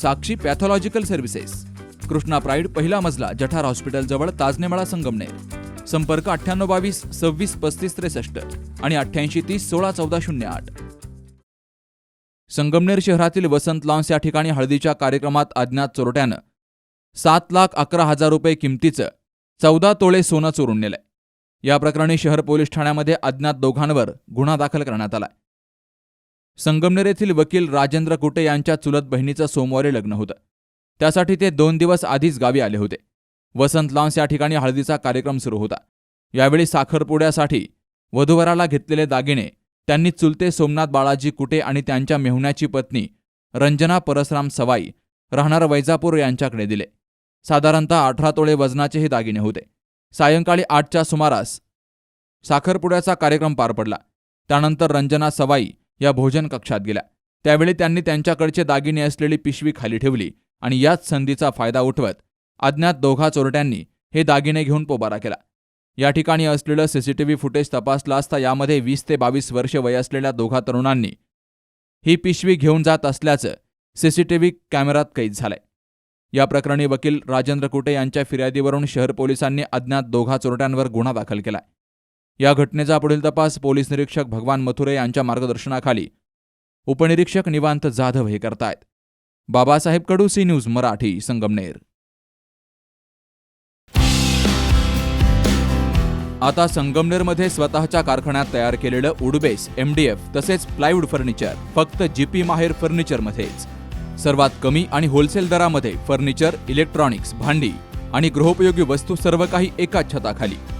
Sakshi pathological services Krishna pride पहिला मजला जठार हॉस्पिटलजवळ ताजनेमाळा संगमनेर. संपर्क अठ्ठ्याण्णव बावीस सव्वीस पस्तीस त्रेसष्ट आणि अठ्ठ्याऐंशी तीस सोळा चौदा शून्य आठ. संगमनेर शहरातील वसंत लॉन्स या ठिकाणी हळदीच्या कार्यक्रमात अज्ञात चोरट्यानं सात लाख अकरा हजार रुपये किमतीचं चौदा तोळे सोनं चोरून नेलंय. या प्रकरणी शहर पोलीस ठाण्यामध्ये अज्ञात दोघांवर गुन्हा दाखल करण्यात आलाय. संगमनेर येथील वकील राजेंद्र कुटे यांच्या चुलत बहिणीचं सोमवारी लग्न होतं. त्यासाठी ते दोन दिवस आधीच गावी आले होते. वसंत लॉन्स या ठिकाणी हळदीचा कार्यक्रम सुरू होता. यावेळी साखरपुड्यासाठी वधूवराला घेतलेले दागिने त्यांनी चुलते सोमनाथ बाळाजी कुटे आणि त्यांच्या मेहुण्याची पत्नी रंजना परसराम सवाई राहणार वैजापूर यांच्याकडे दिले. साधारणतः अठरा तोळे वजनाचे हे दागिने होते. सायंकाळी आठच्या सुमारास साखरपुड्याचा कार्यक्रम पार पडला. त्यानंतर रंजना सवाई या भोजन कक्षात गेल्या. त्यावेळी त्यांनी त्यांच्याकडचे दागिने असलेली पिशवी खाली ठेवली आणि याच संधीचा फायदा उठवत अज्ञात दोघा चोरट्यांनी हे दागिने घेऊन पोबारा केला. या ठिकाणी असलेलं सीसीटीव्ही फुटेज तपासलं असता यामध्ये वीस ते बावीस वर्षे वय असलेल्या दोघा तरुणांनी ही पिशवी घेऊन जात असल्याचं सीसीटीव्ही कॅमेरात कैद झालंय. या प्रकरणी वकील राजेंद्र कुटे यांच्या फिर्यादीवरून शहर पोलिसांनी अज्ञात दोघा चोरट्यांवर गुन्हा दाखल केलाय या घटनेचा पुढील तपास पोलीस निरीक्षक भगवान मथुरे यांच्या मार्गदर्शनाखाली. उपनिरीक्षक निवांत जाधव हे करतायत. Babasaheb Kadu C news Marathi Sangamner. आता संगमनेरमध्ये स्वतःच्या कारखान्यात तयार केलेलं उडबेस एमडीएफ तसेच प्लायवूड फर्निचर फक्त जीपी माहेर फर्निचरमध्येच. सर्वात कमी आणि होलसेल दरामध्ये फर्निचर इलेक्ट्रॉनिक्स भांडी आणि गृहोपयोगी वस्तू सर्व काही एकाच छताखाली.